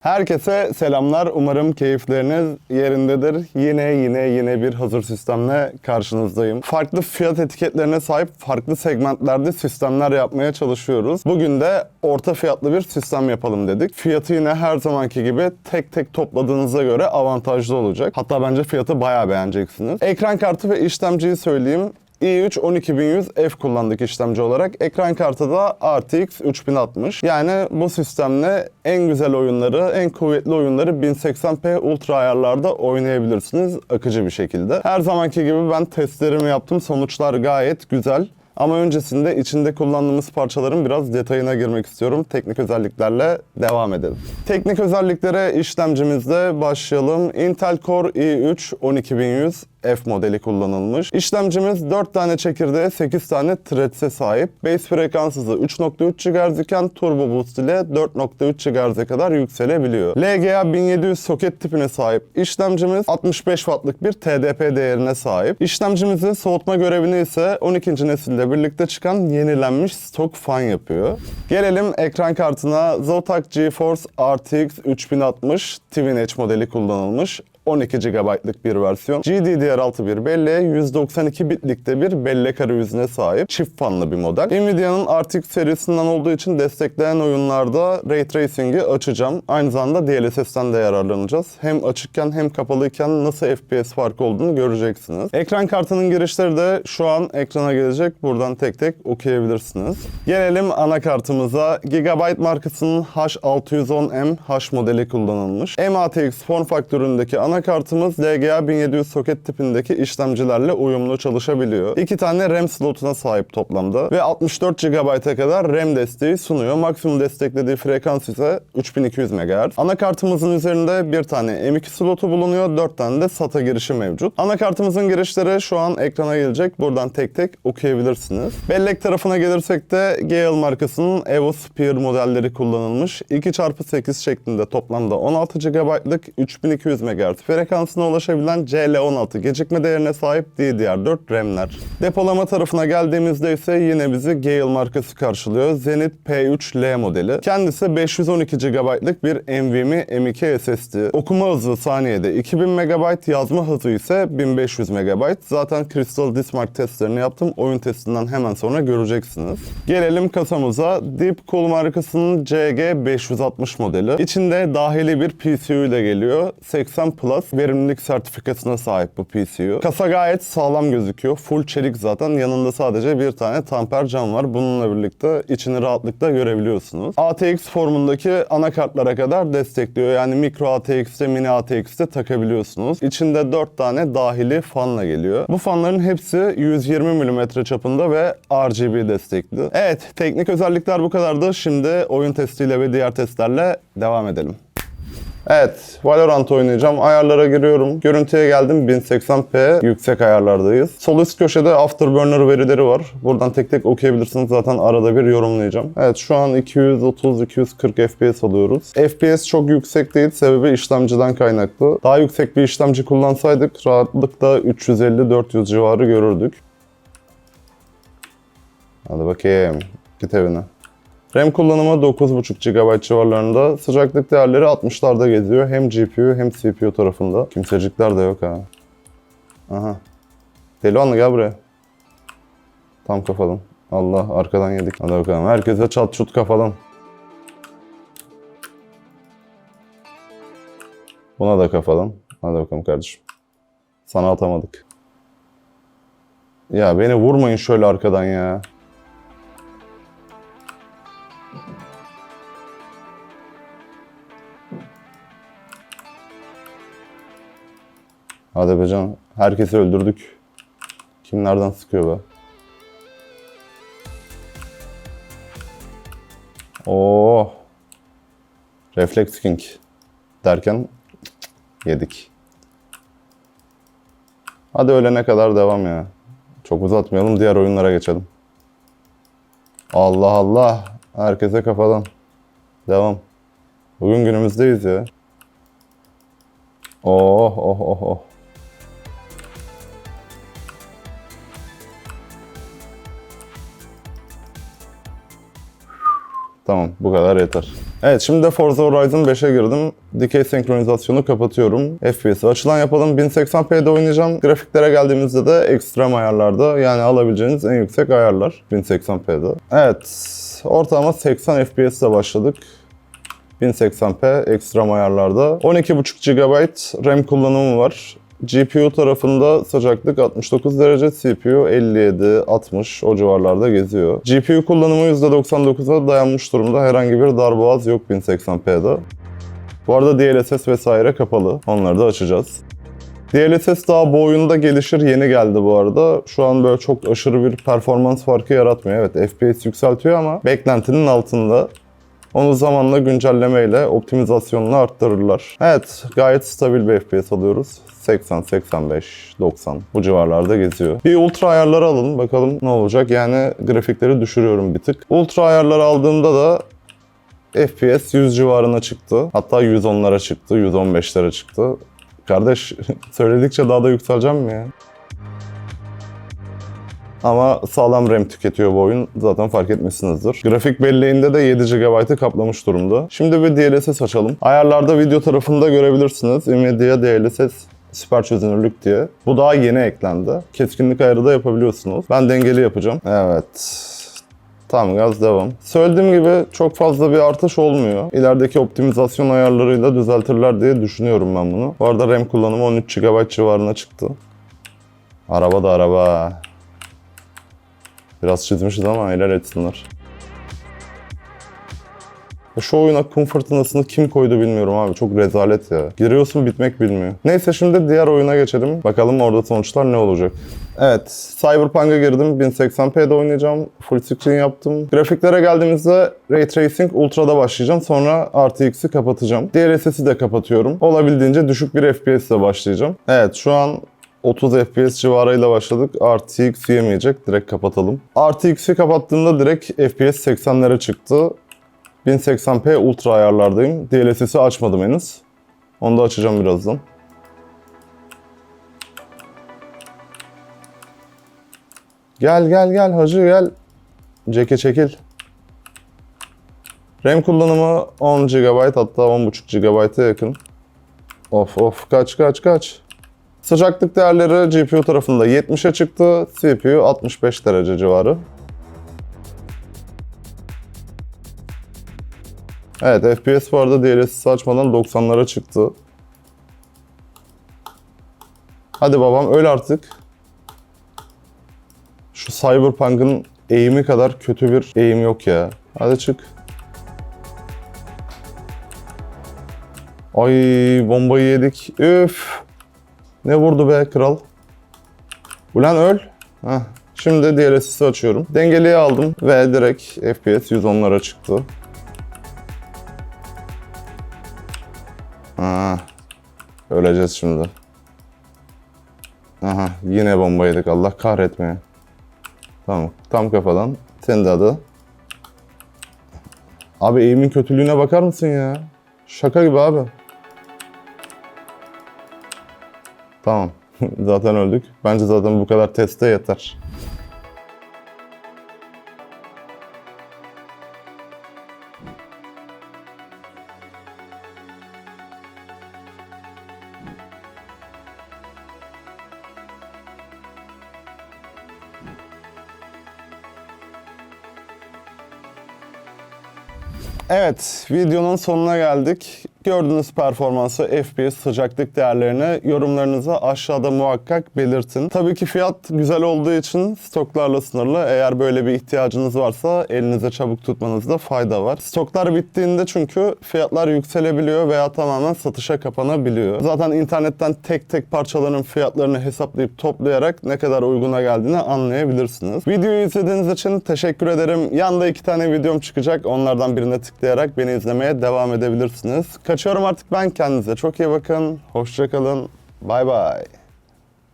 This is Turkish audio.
Herkese selamlar. Umarım keyifleriniz yerindedir. Yine yine yine bir hazır sistemle karşınızdayım. Farklı fiyat etiketlerine sahip farklı segmentlerde sistemler yapmaya çalışıyoruz. Bugün de orta fiyatlı bir sistem yapalım dedik. Fiyatı yine her zamanki gibi tek tek topladığınıza göre avantajlı olacak. Hatta bence fiyatı bayağı beğeneceksiniz. Ekran kartı ve işlemciyi söyleyeyim. İ3 12100F kullandık işlemci olarak. Ekran kartı da RTX 3060. Yani bu sistemle en güzel oyunları, en kuvvetli oyunları 1080p ultra ayarlarda oynayabilirsiniz akıcı bir şekilde. Her zamanki gibi ben testlerimi yaptım. Sonuçlar gayet güzel. Ama öncesinde içinde kullandığımız parçaların biraz detayına girmek istiyorum. Teknik özelliklerle devam edelim. Teknik özelliklere işlemcimizde başlayalım. Intel Core i3 12100 F modeli kullanılmış. İşlemcimiz 4 tane çekirdeğe 8 tane threads'e sahip. Base frekans hızı 3.3 GHz iken Turbo Boost ile 4.3 GHz'e kadar yükselebiliyor. LGA 1700 soket tipine sahip işlemcimiz 65 wattlık bir TDP değerine sahip. İşlemcimizin soğutma görevini ise 12. nesille birlikte çıkan yenilenmiş stok fan yapıyor. Gelelim ekran kartına. Zotac GeForce RTX 3060 Twin Edge modeli kullanılmış. 12 GB'lık bir versiyon. GDDR6 bir belleğe 192 bitlikte bir bellek arayüzüne sahip çift fanlı bir model. Nvidia'nın RTX serisinden olduğu için destekleyen oyunlarda Ray Tracing'i açacağım. Aynı zamanda DLSS'ten de yararlanacağız. Hem açıkken hem kapalıyken nasıl FPS farkı olduğunu göreceksiniz. Ekran kartının girişleri de şu an ekrana gelecek. Buradan tek tek okuyabilirsiniz. Gelelim anakartımıza. Gigabyte markasının H610M H modeli kullanılmış. MATX form faktöründeki anakartımız LGA 1700 soket tipindeki işlemcilerle uyumlu çalışabiliyor. İki tane RAM slotuna sahip toplamda ve 64 GB'a kadar RAM desteği sunuyor. Maksimum desteklediği frekans ise 3200 MHz. Anakartımızın üzerinde bir tane M2 slotu bulunuyor, 4 tane de SATA girişi mevcut. Anakartımızın girişleri şu an ekrana gelecek. Buradan tek tek okuyabilirsiniz. Bellek tarafına gelirsek de Gale markasının Evo Spear modelleri kullanılmış. 2x8 şeklinde toplamda 16 GB'lık 3200 MHz frekansına ulaşabilen CL16 gecikme değerine sahip DDR4 RAM'ler. Depolama tarafına geldiğimizde ise yine bizi Gale markası karşılıyor. Zenith P3L modeli. Kendisi 512 GB'lık bir NVMe M2 SSD. Okuma hızı saniyede 2000 MB, yazma hızı ise 1500 MB. Zaten Crystal Dismark testlerini yaptım. Oyun testinden hemen sonra göreceksiniz. Gelelim kasamıza. Deepcool markasının CG560 modeli. İçinde dahili bir PCU ile geliyor. 80 Plus verimlilik sertifikasına sahip bu PCU. Kasa gayet sağlam gözüküyor. Full çelik zaten. Yanında sadece bir tane tamper cam var. Bununla birlikte içini rahatlıkla görebiliyorsunuz. ATX formundaki anakartlara kadar destekliyor. Yani micro ATX'te, mini ATX'te takabiliyorsunuz. İçinde 4 tane dahili fanla geliyor. Bu fanların hepsi 120 mm çapında ve RGB destekli. Evet, teknik özellikler bu kadardı. Şimdi oyun testiyle ve diğer testlerle devam edelim. Evet, Valorant oynayacağım. Ayarlara giriyorum. Görüntüye geldim. 1080p yüksek ayarlardayız. Sol üst köşede Afterburner verileri var. Buradan tek tek okuyabilirsiniz. Zaten arada bir yorumlayacağım. Evet, şu an 230-240 FPS alıyoruz. FPS çok yüksek değil. Sebebi işlemciden kaynaklı. Daha yüksek bir işlemci kullansaydık rahatlıkla 350-400 civarı görürdük. Hadi bakayım. Git evine. RAM kullanımı 9.5 GB civarlarında. Sıcaklık değerleri 60'larda geziyor. Hem GPU hem CPU tarafında. Kimsecikler de yok ha. Aha. Delihanlı gel buraya. Tam kafalım. Allah arkadan yedik. Hadi bakalım. Herkese çat çut kafalım. Buna da kafalım. Hadi bakalım kardeşim. Sana atamadık. Ya beni vurmayın şöyle arkadan ya. Canım. Herkesi öldürdük. Kim nereden sıkıyor be? Oo. Reflex King derken yedik. Hadi ölene kadar devam ya. Çok uzatmayalım diğer oyunlara geçelim. Allah Allah. Herkese kafadan. Devam. Bugün günümüzdeyiz ya. Oh oh oh oh. Tamam bu kadar yeter. Evet şimdi de Forza Horizon 5'e girdim. Dikey senkronizasyonu kapatıyorum. FPS'i açılan yapalım. 1080p'de oynayacağım. Grafiklere geldiğimizde de ekstrem ayarlarda yani alabileceğiniz en yüksek ayarlar 1080p'de. Evet ortalama 80 FPS ile başladık. 1080p ekstrem ayarlarda. 12.5 GB RAM kullanımı var. GPU tarafında sıcaklık 69 derece, CPU 57, 60 o civarlarda geziyor. GPU kullanımı %99'a dayanmış durumda. Herhangi bir darboğaz yok 1080p'de. Bu arada DLSS vesaire kapalı. Onları da açacağız. DLSS daha bu oyunda gelişir. Yeni geldi bu arada. Şu an böyle çok aşırı bir performans farkı yaratmıyor. Evet FPS yükseltiyor ama beklentinin altında. Onu zamanla güncellemeyle optimizasyonunu arttırırlar. Evet, gayet stabil bir FPS alıyoruz. 80, 85, 90 bu civarlarda geziyor. Bir ultra ayarları alalım bakalım ne olacak. Yani grafikleri düşürüyorum bir tık. Ultra ayarları aldığımda da FPS 100 civarına çıktı. Hatta 110'lara çıktı, 115'lere çıktı. Kardeş söyledikçe daha da yükseleceğim mi ya? Ama sağlam RAM tüketiyor bu oyun. Zaten fark etmişsinizdir. Grafik belleğinde de 7 GB'ı kaplamış durumda. Şimdi bir DLSS açalım. Ayarlarda video tarafında görebilirsiniz. Nvidia DLSS süper çözünürlük diye. Bu daha yeni eklendi. Keskinlik ayarı da yapabiliyorsunuz. Ben dengeli yapacağım. Evet. Tam gaz devam. Söylediğim gibi çok fazla bir artış olmuyor. İlerideki optimizasyon ayarlarıyla düzeltirler diye düşünüyorum ben bunu. Bu arada RAM kullanımı 13 GB civarına çıktı. Araba da araba. Biraz çizmişiz ama helal etsinler. Şu oyuna kum fırtınasını kim koydu bilmiyorum abi. Çok rezalet ya. Giriyorsun bitmek bilmiyor. Neyse şimdi diğer oyuna geçelim. Bakalım orada sonuçlar ne olacak. Evet, Cyberpunk'a girdim. 1080p'de oynayacağım. Full screen yaptım. Grafiklere geldiğimizde Ray Tracing Ultra'da başlayacağım. Sonra RTX'i kapatacağım. DLSS'i de kapatıyorum. Olabildiğince düşük bir FPS ile başlayacağım. Evet, şu an 30 FPS civarıyla başladık. RTX yemeyecek. Direkt kapatalım. RTX'i kapattığımda direkt FPS 80'lere çıktı. 1080p ultra ayarlardayım. DLSS'i açmadım henüz. Onu da açacağım birazdan. Gel gel gel hacı gel. Ceke çekil. RAM kullanımı 10 GB hatta 10.5 GB'a yakın. Of of kaç kaç kaç. Sıcaklık değerleri GPU tarafında 70'e çıktı. CPU 65 derece civarı. Evet FPS bu arada DLSS açmadan 90'lara çıktı. Hadi babam öl artık. Şu Cyberpunk'ın eğimi kadar kötü bir eğim yok ya. Hadi çık. Ay bombayı yedik. Üf. Ne vurdu be kral? Ulan öl. Heh. Şimdi DLSS'i açıyorum. Dengeliği aldım ve direkt FPS 110'lara çıktı. Ha. Öleceğiz şimdi. Aha yine bomba yedik Allah kahretmeye. Tamam tam kafadan. Senin de adı. Abi eğimin kötülüğüne bakar mısın ya? Şaka gibi abi. Tamam. zaten öldük. Bence zaten bu kadar teste yeter. Evet, videonun sonuna geldik. Gördüğünüz performansı, FPS, sıcaklık değerlerini yorumlarınızı aşağıda muhakkak belirtin. Tabii ki fiyat güzel olduğu için stoklarla sınırlı. Eğer böyle bir ihtiyacınız varsa elinize çabuk tutmanızda fayda var. Stoklar bittiğinde çünkü fiyatlar yükselebiliyor veya tamamen satışa kapanabiliyor. Zaten internetten tek tek parçaların fiyatlarını hesaplayıp toplayarak ne kadar uyguna geldiğini anlayabilirsiniz. Videoyu izlediğiniz için teşekkür ederim. Yanda iki tane videom çıkacak. Onlardan birine tıklayarak beni izlemeye devam edebilirsiniz. Kaçıyorum artık ben. Kendinize çok iyi bakın. Hoşçakalın. Bay bay.